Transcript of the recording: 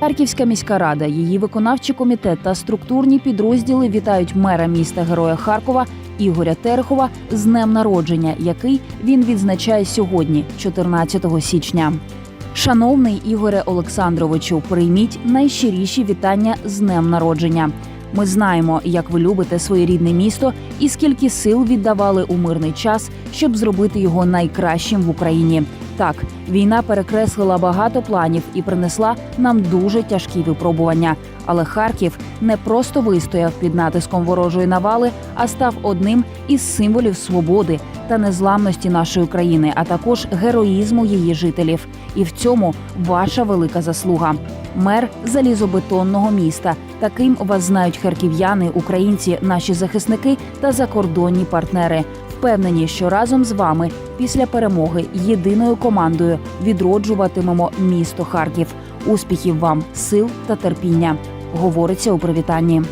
Харківська міська рада, її виконавчий комітет та структурні підрозділи вітають мера міста Героя Харкова Ігоря Терехова з днем народження, який він відзначає сьогодні, 14 січня. Шановний Ігоре Олександровичу, прийміть найщиріші вітання з днем народження. Ми знаємо, як ви любите своє рідне місто і скільки сил віддавали у мирний час, щоб зробити його найкращим в Україні. Так, війна перекреслила багато планів і принесла нам дуже тяжкі випробування. Але Харків не просто вистояв під натиском ворожої навали, а став одним із символів свободи та незламності нашої країни, а також героїзму її жителів. І в цьому ваша велика заслуга. Мер залізобетонного міста. Таким вас знають харків'яни, українці, наші захисники та закордонні партнери. Впевнені, що разом з вами після перемоги єдиною командою відроджуватимемо місто Харків. Успіхів вам, сил та терпіння. Говориться у привітанні.